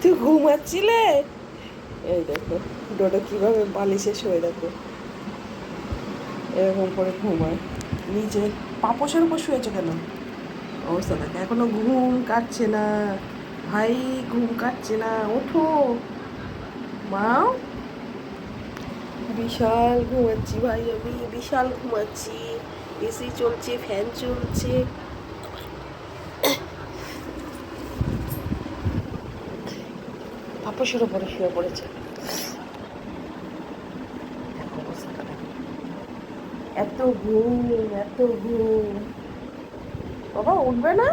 তুই ঘুমাচ্ছিলে? এই দেখো ডোডো কীভাবে বালিশে শুয়ে দেখো। এরকম করে ঘুমায়। নিচে পাপোশের উপর শুয়েছে কেন? অবস্থা দেখে, এখনও ঘুম কাটছে না। ভাই, ঘুম কাটছে না, ওঠো। মা বিশাল ঘুমাচ্ছি ভাই আমি, বিশাল ঘুমাচ্ছি। এসি চলছে, ফ্যান চলছে। পাপসের ওপরে শুয়ে পড়েছে। এত ঘুম এত ঘুম। বাবা, উঠবে না?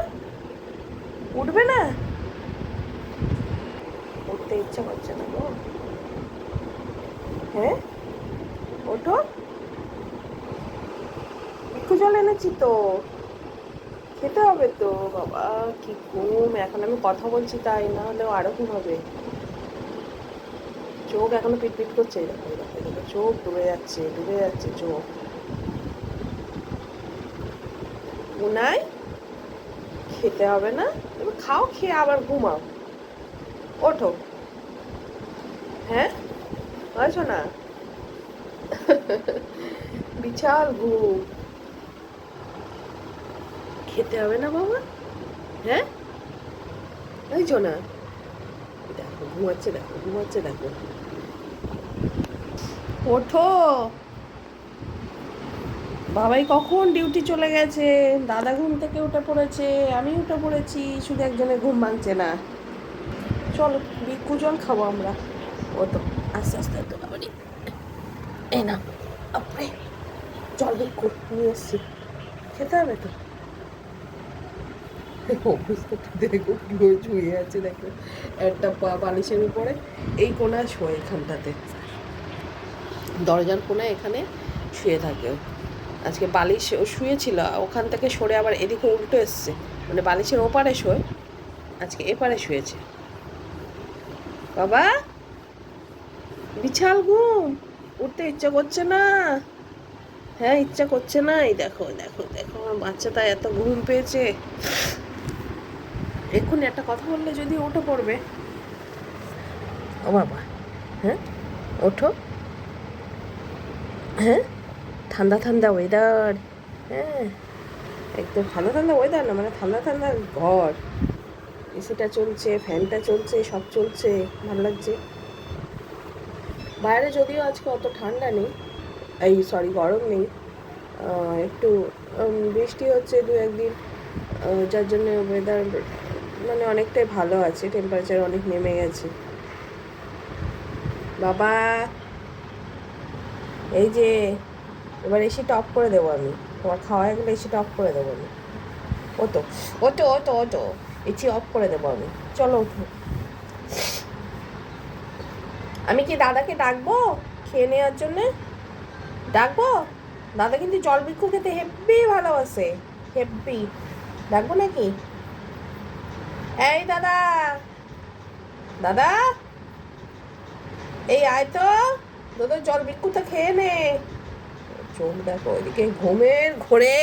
উঠবে না? উঠতে ইচ্ছা করছে না গো। হ্যাঁ? ওঠো। একটু জল এনেছি তো। খেতে হবে তো, বাবা। কি ঘুম। এখন আমি কথা বলছি তাই, না হলেও আরও ঘুম হবে। চোখ এখনও পিটপিট করছে? চোখ ডুবে যাচ্ছে ডুবে যাচ্ছে চোখ। উনাই খেতে হবে না? তুমি খাও, খেয়ে আবার ঘুমাও। ওঠো। হ্যাঁ? আছো না? বিশাল ঘুম। খেতে হবে না বাবা? হ্যাঁ? এই না। ঘুমাচ্ছে দেখো ঘুমাচ্ছে দেখো। ওঠো। বাবাই কখন ডিউটি চলে গেছে? দাদা ঘুম থেকে উঠে পড়েছে, আমি উঠে পড়েছি, শুধু একজনের ঘুম ভাঙছে না। চলো বিক্ষু জল খাব আমরা। ও তো, আস্তে আস্তে তো বাবারি। এই না আপনি জল বিক্ষু নিয়ে এসছি। খেতে হবে তো? অবস্থাটা দেখো কীভাবে শুয়ে আছে দেখো একটা পা বালিশের উপরে এই কোনা শোয় এখানটাতে দরজার কোনায় এখানে শুয়ে থাকে। আজকে বালিশ ও শুয়েছিল, ওখান থেকে সরে আবার এদিকে উল্টো এসছে। মানে বালিশের ওপারে শোয়, আজকে এপারে শুয়েছে। বাবা, বিছাল ঘুম উঠতে ইচ্ছা করছে না। হ্যাঁ ইচ্ছা করছে না। এই দেখো দেখো দেখো, আমার বাচ্চাটা এত ঘুম পেয়েছে। এক্ষুনি একটা কথা বললে যদি উঠে পড়বে। ও বাবা হ্যাঁ? ওঠো। হ্যাঁ? ঠান্ডা ঠান্ডা ওয়েদার হ্যাঁ? একদম ঠান্ডা ঠান্ডা ওয়েদার না মানে ঠান্ডা ঠান্ডা ঘর। এসিটা চলছে, ফ্যানটা চলছে, সব চলছে, ভালো লাগছে। বাইরে যদিও আজকে অত ঠান্ডা নেই, এই সরি গরম নেই একটু বৃষ্টি হচ্ছে দু একদিন যার জন্য ওয়েদার মানে অনেকটাই ভালো আছে টেম্পারেচার অনেক নেমে গেছে। বাবা, এই যে, এবার এসিটা টপ করে দেবো আমি। তোমার খাওয়া গেলে এসিটা অফ করে দেবো আমি। ও তো ও তো ও তো ও তো এসি অফ করে দেবো আমি। চলো উঠো আমি কি দাদাকে ডাকবো খেয়ে নেওয়ার জন্যে? ডাকবো? দাদা কিন্তু জল বৃক্ষ খেতে হেব্বি ভালোবাসে। হেব্বি। ডাকবো নাকি? এই দাদা। দাদা? এই আয় তো। দাদা, জল বিক্ষুটা খেয়ে নে? চোখ দেখো ওইদিকে ঘুমের ঘোরে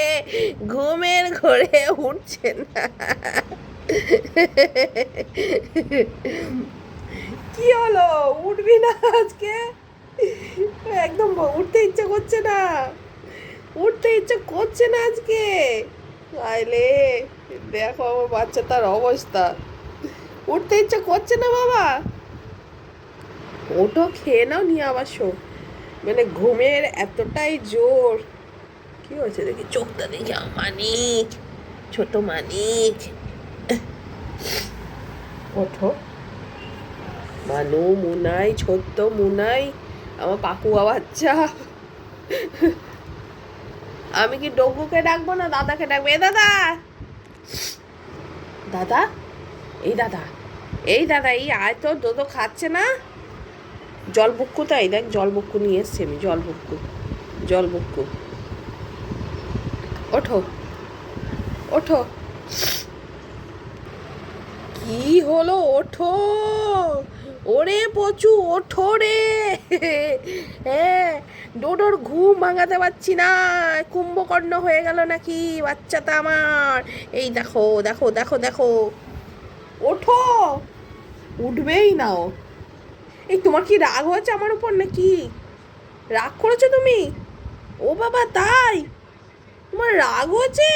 ঘুমের ঘোরে উঠছে না। কি হলো? উঠবি না আজকে? একদম উঠতে ইচ্ছে করছে না। উঠতে ইচ্ছে করছে না আজকে। আইলে দেখো আমার বাচ্চা তার অবস্থা। উঠতে ইচ্ছা করছে না বাবা। ওটো খেয়ে নাও, নিয়ে আবার শো মানে ঘুমের এতটাই জোর। কি হয়েছে দেখি? চোখটা দেখি মানিক, ছোট মানিক। ওঠো। মানু, মুনাই, ছোট্ট মুনাই, আমার পাকুয়া বাচ্চা আমি কি ডগুকে ডাকবো না, দাদাকে ডাকবো? এ, দাদা! দাদা? এই দাদা এই দাদা, এই আয় তো দোদো খাচ্ছে না? জল বুক্কু এই দেখ জল বুক্কু নিয়ে এসছি আমি জল বুক্কু জল বুক্কু ওঠো ওঠো। কি হলো? ওঠো। ওরে পচু, ওঠো রে। হ্যাঁ ডোডোর ঘুম ভাঙাতে পারছি না। কুম্ভকর্ণ হয়ে গেল নাকি বাচ্চাটা আমার? এই দেখো দেখো দেখো দেখো। ওঠো। উঠবেই না ও। এই তোমার কি রাগ হয়েছে আমার উপর নাকি? রাগ করেছ তুমি? ও বাবা, তাই? তোমার রাগ হয়েছে?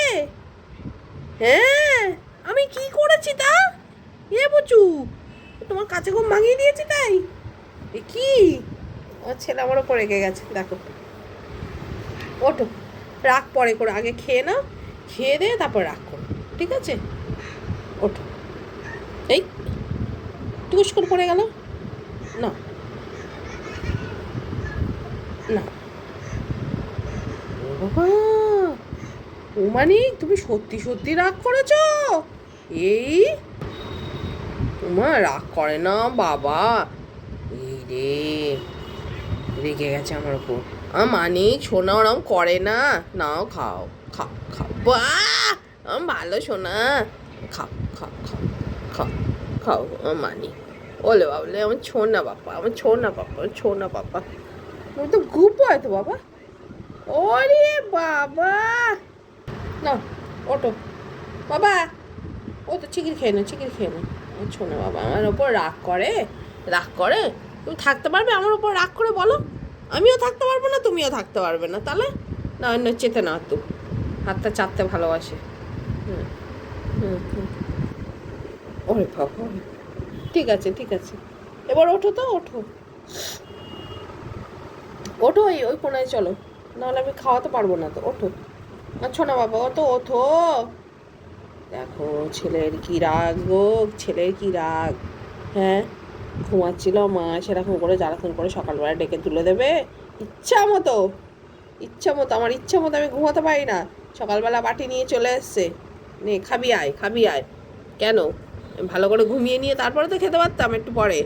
হ্যাঁ আমি কি করেছি তা? এ বচু তোমার কাছে ঘুম ভাঙিয়ে দিয়েছি তাই? এ কি? আমার ছেলে আমার ওপর রেগে গেছে, দেখো। ওঠো, রাগ পরে করো, আগে খেয়ে নাও, খেয়ে দিয়ে তারপর রাগ করো, ঠিক আছে? ওঠো। এই টুস করে পড়ে গেল? না। না। ও মানিক, তুমি সত্যি সত্যি রাগ করেছ? এই তোমার রাগ করে না বাবা? এই রে, রেগে গেছে আমার উপর। আ মানিক সোনা ওরম করে না? নাও, খাও খাও খাও। আম ভালো সোনা। খাও খাও খাও খাও খাও, আ মানিক ওলে বাবলে আমার ছো না বাবা, আমার ছো না বাবা, আমার ছো না বাবা। তুমি তো গুপ তো বাবা। ওরে বাবা! না ওটো। বাবা, ও তো চিকির খেয়ে না চিকির খেয়ে না। ছো না বাবা, আমার ওপর রাগ করে রাগ করে? তুমি থাকতে পারবে আমার ওপর রাগ করে বলো। আমিও থাকতে পারব না, তুমিও থাকতে পারবে না, তাহলে? না, অন্য চেতে না তো হাতটা চাপতে ভালোবাসে। ওরে বাবা, ঠিক আছে ঠিক আছে। এবার ওঠো তো, ওঠো। ওঠো ওই ওই কোনায় চলো। নাহলে আমি খাওয়াতে পারব না তো, ওঠো। আচ্ছা না বাবা অত ওঠো। দেখো, ছেলের কি রাগ গো? ছেলের কি রাগ? হ্যাঁ? ঘুমাচ্ছিল মা সেরকম করে জ্বালাতন করে সকালবেলা ডেকে তুলে দেবে। ইচ্ছা মতো ইচ্ছা মতো, আমার ইচ্ছা মতো আমি ঘুমাতে পারি না। সকালবেলা বাটি নিয়ে চলে এসছে। নে, খাবি আয় খাবি আয়। কেন? ভালো করে ঘুমিয়ে নিয়ে তারপরে তো খেতে পারতাম একটু পরে।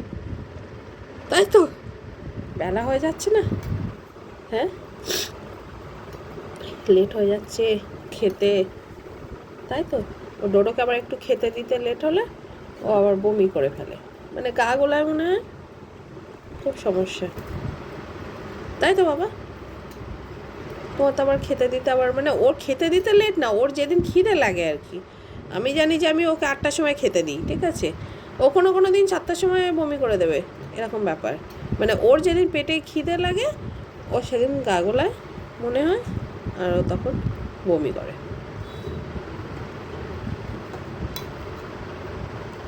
তাই তো। বেলা হয়ে যাচ্ছে না? হ্যাঁ? লেট হয়ে যাচ্ছে খেতে। তাই তো। ও ডোডোকে আবার একটু খেতে দিতে লেট হলে ও আবার বমি করে ফেলে। মানে গা গোলায় মনে হয় খুব সমস্যা। তাই তো বাবা? তোমার তো আবার খেতে দিতে আবার মানে ওর খেতে দিতে লেট না, ওর যেদিন খিদে লাগে আর কি। আমি জানি যে আমি ওকে আটটার সময় খেতে দিই, ঠিক আছে? ও কোনো কোনো দিন সাতটার সময় বমি করে দেবে, এরকম ব্যাপার। মানে ওর যেদিন পেটে খিদে লাগে, ও সেদিন গা গোলায় মনে হয়, আর ও তখন বমি করে।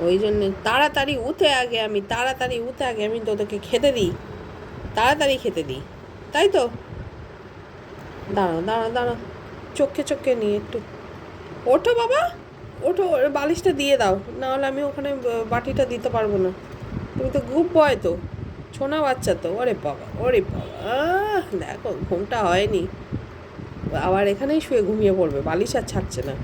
ওই জন্য তাড়াতাড়ি উঠে আগে আমি, তাড়াতাড়ি উঠে আগে আমি তোদেরকে খেতে দিই। তাড়াতাড়ি খেতে দিই। তাই তো? দাঁড়াও দাঁড়াও দাঁড়াও। চোখে চোখে নিয়ে একটু। ওঠো বাবা, ওঠো বালিশটা দিয়ে দাও। নাহলে আমি ওখানে বাটিটা দিতে পারব না। তুমি তো গ্রুপ বয় তো। ছোনা বাচ্চা তো, ওরে বাবা ওরে বাবা। দেখো, ঘুমটা হয়নি। আবার এখানেই শুয়ে ঘুমিয়ে পড়বে, বালিশ আর ছাড়ছে না।